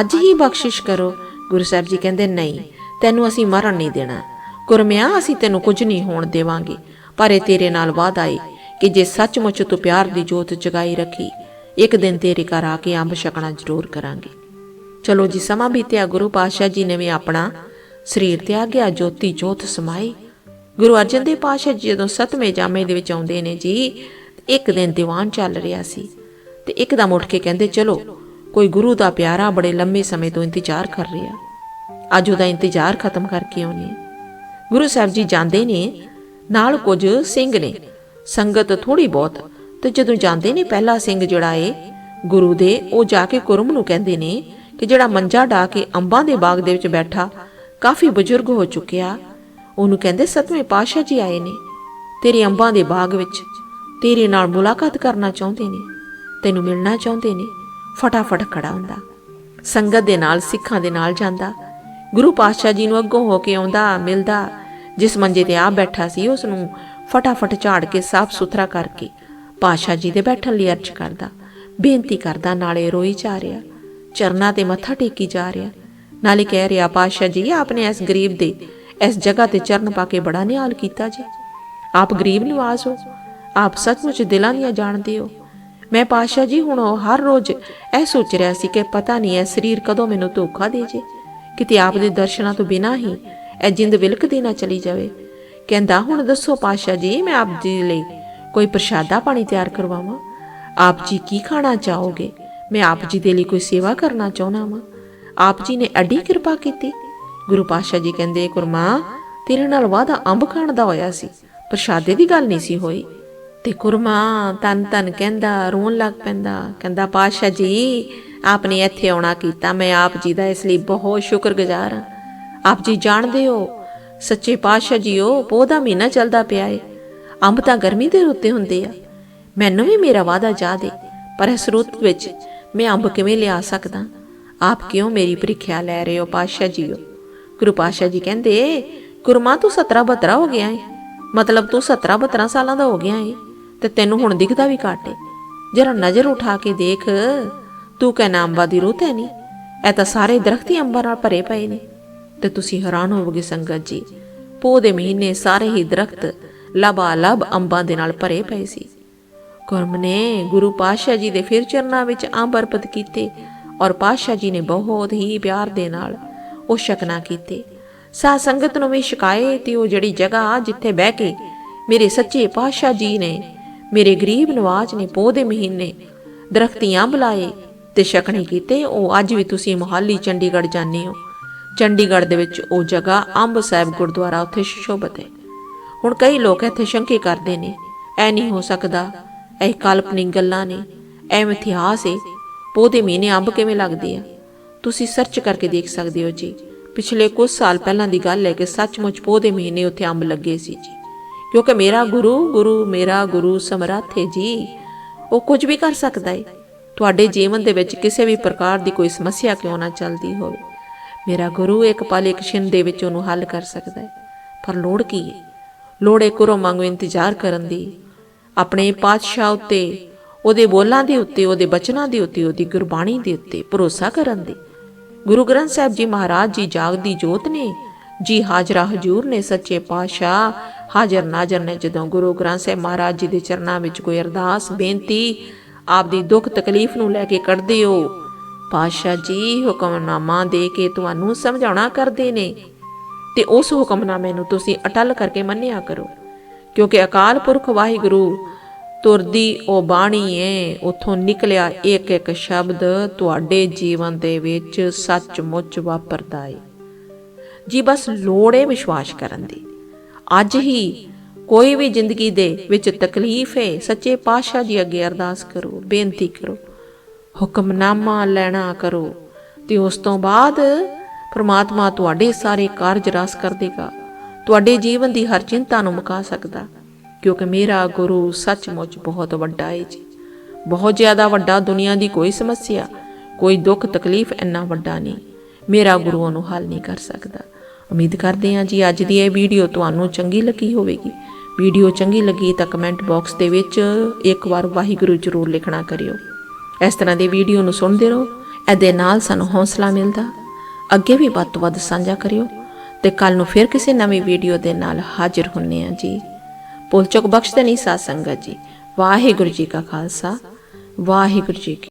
ਅੱਜ ਹੀ ਬਖਸ਼ਿਸ਼ ਕਰੋ। ਗੁਰੂ ਸਾਹਿਬ ਜੀ ਕਹਿੰਦੇ, ਨਹੀਂ, ਤੈਨੂੰ ਅਸੀਂ ਮਰਨ ਨਹੀਂ ਦੇਣਾ। ਗੁਰਮਿਆ, ਅਸੀਂ ਤੈਨੂੰ ਕੁਝ ਨਹੀਂ ਹੋਣ ਦੇਵਾਂਗੇ। ਪਰ ਇਹ ਤੇਰੇ ਨਾਲ ਵਾਅਦਾ ਏ ਕਿ ਜੇ ਸੱਚਮੁੱਚ ਤੂੰ ਪਿਆਰ ਦੀ ਜੋਤ ਜਗਾਈ ਰੱਖੀ, ਇੱਕ ਦਿਨ ਤੇਰੇ ਘਰ ਆ ਕੇ ਅੰਬ ਛਕਣਾ ਜ਼ਰੂਰ ਕਰਾਂਗੇ। ਚਲੋ ਜੀ, ਸਮਾਂ ਬੀਤਿਆ। ਗੁਰੂ ਪਾਤਸ਼ਾਹ ਜੀ ਨੇ ਵੀ ਆਪਣਾ ਸਰੀਰ ਤਿਆਗ ਗਿਆ ਜੋਤੀ ਜੋਤ ਸਮਾਈ। ਗੁਰੂ ਅਰਜਨ ਦੇਵ ਪਾਤਸ਼ਾਹ ਜੀ ਜਦੋਂ ਸਤਵੇਂ ਜਾਮੇ ਦੇ ਵਿੱਚ ਆਉਂਦੇ ਨੇ ਜੀ, ਇੱਕ ਦਿਨ ਦੀਵਾਨ ਚੱਲ ਰਿਹਾ ਸੀ ਤੇ ਇੱਕਦਮ ਉੱਠ ਕੇ ਕਹਿੰਦੇ, ਚਲੋ, ਕੋਈ ਗੁਰੂ ਦਾ ਪਿਆਰਾ ਬੜੇ ਲੰਮੇ ਸਮੇਂ ਤੋਂ ਇੰਤਜ਼ਾਰ ਕਰ ਰਿਹਾ। ਅੱਜ ਉਹਦਾ ਇੰਤਜ਼ਾਰ ਖਤਮ ਕਰਕੇ ਆਉਨੇ ਗੁਰੂ ਸਾਹਿਬ ਜੀ ਜਾਂਦੇ ਨੇ, ਨਾਲ ਕੁਝ ਸਿੰਘ ਨੇ। ਸੰਗਤ ਥੋੜੀ ਬਹੁਤ ਤੇ ਜਦੋਂ ਜਾਂਦੇ ਨੇ, ਪਹਿਲਾ ਸਿੰਘ ਜਿਹੜਾ ਏ, ਗੁਰੂ ਦੇ, ਉਹ ਜਾ ਕੇ ਕੁਰਮ ਨੂੰ ਕਹਿੰਦੇ ਨੇ ਕਿ ਜਿਹੜਾ ਮੰਜਾ ਢਾ ਕੇ ਅੰਬਾਂ ਦੇ ਬਾਗ ਦੇ ਵਿੱਚ ਬੈਠਾ, ਕਾਫੀ ਬਜ਼ੁਰਗ ਹੋ ਚੁੱਕਿਆ। ਉਹਨੂੰ ਕਹਿੰਦੇ, ਸਤਵੇਂ ਪਾਤਸ਼ਾਹ ਜੀ ਆਏ ਨੇ। ਤੇਰੇ ਅੰਬਾਂ ਦੇ ਬਾਗ ਵਿੱਚ ਤੇਰੇ ਨਾਲ ਮੁਲਾਕਾਤ ਕਰਨਾ ਚਾਹੁੰਦੇ ਨੇ, ਤੈਨੂੰ ਮਿਲਣਾ ਚਾਹੁੰਦੇ ਨੇ। ਫਟਾਫਟ ਖੜਾ ਹੁੰਦਾ। ਸੰਗਤ ਦੇ ਨਾਲ, ਸਿੱਖਾਂ ਦੇ ਨਾਲ ਜਾਂਦਾ। ਗੁਰੂ ਪਾਤਸ਼ਾਹ ਜੀ ਨੂੰ ਅੱਗੋਂ ਹੋ ਕੇ ਆਉਂਦਾ, ਮਿਲਦਾ। ਜਿਸ ਮੰਜੇ ਤੇ ਆ ਬੈਠਾ ਸੀ ਉਸ ਨੂੰ ਫਟਾਫਟ ਝਾੜ ਕੇ ਸਾਫ਼ ਸੁਥਰਾ ਕਰਕੇ ਪਾਤਸ਼ਾਹ ਜੀ ਦੇ ਬੈਠਣ ਲਈ ਅਰਜ਼ ਕਰਦਾ। ਬੇਨਤੀ ਕਰਦਾ, ਨਾਲੇ ਰੋਈ ਜਾ ਰਿਹਾ, ਚਰਨਾਂ ਤੇ ਮੱਥਾ ਟੇਕੀ ਜਾ ਰਿਹਾ। ਨਾਲੇ ਕਹਿ ਰਿਹਾ, ਪਾਤਸ਼ਾਹ ਜੀ ਆਪਨੇ ਇਸ ਗਰੀਬ ਦੇ ਇਸ ਜਗ੍ਹਾ ਤੇ ਚਰਨ ਪਾ ਕੇ ਬੜਾ ਨਿਹਾਲ ਕੀਤਾ ਜੀ। ਆਪ ਗਰੀਬ ਨਿਵਾਸ ਹੋ, ਆਪ ਸੱਚਮੁੱਚ ਦਿਲਾਂ ਦੀਆਂ ਜਾਣਦੇ ਹੋ। ਮੈਂ ਪਾਸ਼ਾ ਜੀ, ਹੁਣ ਉਹ ਹਰ ਰੋਜ਼ ਇਹ ਸੋਚ ਰਿਹਾ ਸੀ ਕਿ ਪਤਾ ਨਹੀਂ ਇਹ ਸਰੀਰ ਕਦੋਂ ਮੈਨੂੰ ਧੋਖਾ ਦੇ ਜੇ। ਕਿਤੇ ਆਪ ਦੇ ਦਰਸ਼ਨਾਂ ਤੋਂ ਬਿਨਾਂ ਹੀ ਇਹ ਜਿੰਦ ਵਿਲਕਦੀ ਨਾ ਚਲੀ ਜਾਵੇ। ਕਹਿੰਦਾ, ਹੁਣ ਦੱਸੋ ਪਾਸ਼ਾ ਜੀ, ਮੈਂ ਆਪ ਜੀ ਲਈ ਕੋਈ ਪ੍ਰਸ਼ਾਦਾ ਪਾਣੀ ਤਿਆਰ ਕਰਵਾਵਾਂ? ਆਪ ਜੀ ਕੀ ਖਾਣਾ ਚਾਹੋਗੇ? ਮੈਂ ਆਪ ਜੀ ਦੇ ਲਈ ਕੋਈ ਸੇਵਾ ਕਰਨਾ ਚਾਹੁੰਦਾ ਵਾਂ। ਆਪ ਜੀ ਨੇ ਐਡੀ ਕਿਰਪਾ ਕੀਤੀ। ਗੁਰੂ ਪਾਤਸ਼ਾਹ ਜੀ ਕਹਿੰਦੇ, ਕੁਰਮਾ, ਤੇਰੇ ਨਾਲ ਵਾਦਾ ਅੰਬ ਖਾਣ ਦਾ ਹੋਇਆ ਸੀ, ਪ੍ਰਸ਼ਾਦੇ ਦੀ ਗੱਲ ਨਹੀਂ ਸੀ ਹੋਈ। ਤੇ ਕੁਰਮਾ ਤਨ ਤਨ ਕਹਿੰਦਾ, ਰੋਣ ਲੱਗ ਪੈਂਦਾ, ਕਹਿੰਦਾ, ਪਾਤਸ਼ਾਹ ਜੀ, ਆਪਨੇ ਇੱਥੇ ਆਉਣਾ ਕੀਤਾ, ਮੈਂ ਆਪ ਜੀ ਦਾ ਇਸ ਲਈ ਬਹੁਤ ਸ਼ੁਕਰਗੁਜ਼ਾਰ ਹਾਂ। ਆਪ ਜੀ ਜਾਣਦੇ ਹੋ, ਸੱਚੇ ਪਾਤਸ਼ਾਹ ਜੀਓ, ਪੋਹ ਦਾ ਮਹੀਨਾ ਚੱਲਦਾ ਪਿਆ ਏ। ਅੰਬ ਤਾਂ ਗਰਮੀ ਦੇ ਰੁੱਤੇ ਹੁੰਦੇ ਆ। ਮੈਨੂੰ ਵੀ ਮੇਰਾ ਵਾਦਾ ਯਾਦ ਏ ਪਰ ਇਸ ਰੁੱਤ ਵਿੱਚ ਮੈਂ ਅੰਬ ਕਿਵੇਂ ਲਿਆ ਸਕਦਾ? ਆਪ ਕਿਉਂ ਮੇਰੀ ਪ੍ਰੀਖਿਆ ਲੈ ਰਹੇ ਹੋ ਪਾਤਸ਼ਾਹ ਜੀਓ? ਗੁਰੂ ਪਾਤਸ਼ਾਹ ਜੀ ਕਹਿੰਦੇ, ਗੁਰਮਾ ਤੂੰ 17 ਬਤਰਾ ਹੋ ਗਿਆ ਏ। ਮਤਲਬ ਤੂੰ 17 72 ਸਾਲਾਂ ਦਾ ਹੋ ਗਿਆ ਏ। ਤੇ ਤੈਨੂੰ ਹੁਣ ਦਿਖਦਾ ਵੀ ਘੱਟ ਏ। ਜਰਾ ਨਜ਼ਰ ਉਠਾ ਕੇ ਦੇਖ, ਤੂੰ ਕਹਿਣਾ ਅੰਬਾਂ ਦੀ ਰੁੱਤ ਹੈ ਨਹੀਂ ਇਹ ਤਾਂ ਸਾਰੇ ਦਰਖਤ ਹੀ ਅੰਬਾਂ ਨਾਲ ਭਰੇ ਪਏ ਨੇ। ਤੇ ਤੁਸੀਂ ਹੈਰਾਨ ਹੋਵੋਗੇ ਸੰਗਤ ਜੀ, ਪੋਹ ਦੇ ਮਹੀਨੇ ਸਾਰੇ ਹੀ ਦਰਖਤ ਲਬਾ ਲਬ ਅੰਬਾਂ ਦੇ ਨਾਲ ਭਰੇ ਪਏ ਸੀ। ਗੁਰਮ ਨੇ ਗੁਰੂ ਪਾਤਸ਼ਾਹ ਜੀ ਦੇ ਫਿਰ ਚਰਨਾਂ ਵਿੱਚ ਅੰਬ ਅਰਪਿਤ ਕੀਤੇ ਔਰ ਪਾਤਸ਼ਾਹ ਜੀ ਨੇ ਬਹੁਤ ਹੀ ਪਿਆਰ ਦੇ ਨਾਲ ਉਹ ਸ਼ਕਨਾ ਕੀਤੇ। ਸਾਧ ਸੰਗਤ ਨੂੰ ਵੀ ਸ਼ਿਕਾਏ ਤੇ ਉਹ ਜਿਹੜੀ ਜਗ੍ਹਾ ਜਿੱਥੇ ਬਹਿ ਕੇ ਮੇਰੇ ਸੱਚੇ ਪਾਤਸ਼ਾਹ ਜੀ ਨੇ, ਮੇਰੇ ਗਰੀਬ ਨਵਾਜ ਨੇ, ਪੋਹ ਦੇ ਮਹੀਨੇ ਦਰਖਤੀਆਂ ਬੁਲਾਏ ਤੇ ਸ਼ਕਣੇ ਕੀਤੇ, ਉਹ ਅੱਜ ਵੀ ਤੁਸੀਂ ਮੁਹਾਲੀ ਚੰਡੀਗੜ੍ਹ ਜਾਂਦੇ ਹੋ। ਚੰਡੀਗੜ੍ਹ ਦੇ ਵਿੱਚ ਉਹ ਜਗ੍ਹਾ ਅੰਬ ਸਾਹਿਬ ਗੁਰਦੁਆਰਾ ਉੱਥੇ ਸ਼ੋਭਤ ਹੈ। ਹੁਣ ਕਈ ਲੋਕ ਇੱਥੇ ਸ਼ੰਕੇ ਕਰਦੇ ਨੇ, ਐ ਨਹੀਂ ਹੋ ਸਕਦਾ, ਇਹ ਕਾਲਪਨਿਕ ਗੱਲਾਂ ਨੇ ਐ ਇਤਿਹਾਸ ਹੈ ਪੌਦੇ ਮਹੀਨੇ ਅੰਬ ਕਿਵੇਂ ਲੱਗਦੇ ਆ? ਤੁਸੀਂ ਸਰਚ ਕਰਕੇ ਦੇਖ ਸਕਦੇ ਹੋ ਜੀ। ਪਿਛਲੇ ਕੁਝ ਸਾਲ ਪਹਿਲਾਂ ਦੀ ਗੱਲ ਹੈ ਕਿ ਸੱਚਮੁੱਚ ਪੋਹ ਦੇ ਮਹੀਨੇ ਉੱਥੇ ਅੰਬ ਲੱਗੇ ਸੀ ਜੀ। ਕਿਉਂਕਿ ਮੇਰਾ ਗੁਰੂ ਗੁਰੂ, ਮੇਰਾ ਗੁਰੂ ਸਮਰੱਥ ਹੈ ਜੀ। ਉਹ ਕੁਝ ਵੀ ਕਰ ਸਕਦਾ ਹੈ। ਤੁਹਾਡੇ ਜੀਵਨ ਦੇ ਵਿੱਚ ਕਿਸੇ ਵੀ ਪ੍ਰਕਾਰ ਦੀ ਕੋਈ ਸਮੱਸਿਆ ਕਿਉਂ ਨਾ ਚੱਲਦੀ ਹੋਵੇ। ਮੇਰਾ ਗੁਰੂ ਇੱਕ ਪਲ ਇੱਕ ਛਿਨ ਦੇ ਵਿੱਚ ਉਹਨੂੰ ਹੱਲ ਕਰ ਸਕਦਾ ਹੈ। ਪਰ ਲੋੜ ਕੀ ਹੈ? ਲੋੜ ਹੈ ਗੁਰੂ ਮੰਗੋ ਇੰਤਜ਼ਾਰ ਕਰਨ ਦੀ। ਆਪਣੇ ਪਾਤਸ਼ਾਹ ਉੱਤੇ, ਉਹਦੇ ਬੋਲਾਂ ਦੇ ਉੱਤੇ, ਉਹਦੇ ਬਚਨਾਂ ਦੇ ਉੱਤੇ, ਉਹਦੀ ਗੁਰਬਾਣੀ ਦੇ ਉੱਤੇ ਭਰੋਸਾ ਕਰਨ ਦੀ। ਗੁਰੂ ਗ੍ਰੰਥ ਸਾਹਿਬ ਜੀ ਮਹਾਰਾਜ ਜੀ ਜਾਗਦੀ ਜੋਤ ਨੇ। ਜੀ ਹਾਜ਼ਰਾ ਹਜੂਰ ਨੇ ਸੱਚੇ ਪਾਤਸ਼ਾਹ। ਹਾਜ਼ਰ ਨਾਜ਼ਰ ਨੇ ਜਦੋਂ ਗੁਰੂ ਗ੍ਰੰਥ ਸਾਹਿਬ ਮਹਾਰਾਜ ਜੀ ਦੇ ਚਰਨਾਂ ਵਿੱਚ ਕੋਈ ਅਰਦਾਸ, ਬੇਨਤੀ, ਆਪਦੀ ਦੁੱਖ ਤਕਲੀਫ ਨੂੰ ਲੈ ਕੇ ਕੱਢਦੇ ਹੋ। ਪਾਤਸ਼ਾਹ ਜੀ, ਹੁਕਮਨਾਮਾ ਦੇ ਕੇ ਤੁਹਾਨੂੰ ਸਮਝਾਉਣਾ ਕਰਦੇ ਨੇ। ਤੇ ਉਸ ਹੁਕਮਨਾਮੇ ਨੂੰ ਤੁਸੀਂ ਅਟਲ ਕਰਕੇ ਮੰਨਿਆ ਕਰੋ। ਕਿਉਂਕਿ ਅਕਾਲ ਪੁਰਖ ਵਾਹਿਗੁਰੂ ਤੁਰਦੀ, ਉਹ ਬਾਣੀ ਏ, ਉਥੋਂ ਨਿਕਲਿਆ ਇੱਕ ਇੱਕ ਸ਼ਬਦ ਤੁਹਾਡੇ ਜੀਵਨ ਦੇ ਵਿੱਚ ਸੱਚਮੁੱਚ ਵਾਪਰਦਾ ਏ। ਜੀ, ਬਸ ਲੋੜ ਏ ਵਿਸ਼ਵਾਸ ਕਰਨ ਦੀ। ਅੱਜ ਹੀ ਕੋਈ ਵੀ ਜ਼ਿੰਦਗੀ ਦੇ ਵਿੱਚ ਤਕਲੀਫ ਏ, ਸੱਚੇ ਪਾਤਸ਼ਾਹ ਜੀ ਅੱਗੇ ਅਰਦਾਸ ਕਰੋ, ਬੇਨਤੀ ਕਰੋ, ਹੁਕਮਨਾਮਾ ਲੈਣਾ ਕਰੋ, ਤੇ ਉਸ ਤੋਂ ਬਾਅਦ ਪ੍ਰਮਾਤਮਾ ਤੁਹਾਡੇ ਸਾਰੇ ਕਾਰਜ ਰਸ ਕਰ ਦੇਗਾ। ਤੁਹਾਡੇ ਜੀਵਨ ਦੀ ਹਰ ਚਿੰਤਾ ਨੂੰ ਮੁਕਾ ਸਕਦਾ। ਕਿਉਂਕਿ ਮੇਰਾ ਗੁਰੂ ਸੱਚਮੁੱਚ ਬਹੁਤ ਵੱਡਾ ਹੈ ਜੀ। ਬਹੁਤ ਜ਼ਿਆਦਾ ਵੱਡਾ ਦੁਨੀਆ ਦੀ ਕੋਈ ਸਮੱਸਿਆ, ਕੋਈ ਦੁੱਖ, ਤਕਲੀਫ ਇੰਨਾ ਵੱਡਾ ਨਹੀਂ। ਮੇਰਾ ਗੁਰੂ ਉਹਨੂੰ ਹੱਲ ਨਹੀਂ ਕਰ ਸਕਦਾ। ਉਮੀਦ ਕਰਦੇ ਹਾਂ ਜੀ ਅੱਜ ਦੀ ਇਹ ਵੀਡੀਓ ਤੁਹਾਨੂੰ ਚੰਗੀ ਲੱਗੀ ਹੋਵੇਗੀ। ਵੀਡੀਓ ਚੰਗੀ ਲੱਗੀ ਤਾਂ ਕਮੈਂਟ ਬਾਕਸ ਦੇ ਵਿੱਚ ਇੱਕ ਵਾਰ ਵਾਹਿਗੁਰੂ ਜ਼ਰੂਰ ਲਿਖਣਾ ਕਰਿਓ। ਇਸ ਤਰ੍ਹਾਂ ਦੀ ਵੀਡੀਓ ਨੂੰ ਸੁਣਦੇ ਰਹੋ। ਇਹਦੇ ਨਾਲ ਸਾਨੂੰ ਹੌਸਲਾ ਮਿਲਦਾ। ਅੱਗੇ ਵੀ ਵੱਧ ਤੋਂ ਵੱਧ ਸਾਂਝਾ ਕਰਿਓ। ਤੇ ਕੱਲ ਨੂੰ ਫਿਰ ਕਿਸੇ ਨਵੀਂ ਵੀਡੀਓ ਦੇ ਨਾਲ ਹਾਜ਼ਰ ਹੁੰਨੇ ਆ ਜੀ। ਭੁੱਲ ਚੁੱਕ ਬਖਸ਼ ਦੇ ਨਹੀਂ ਸਾਧ ਸੰਗਤ ਜੀ। ਵਾਹਿਗੁਰੂ ਜੀ ਕਾ ਖਾਲਸਾ, ਵਾਹਿਗੁਰੂ ਜੀ ਕੀ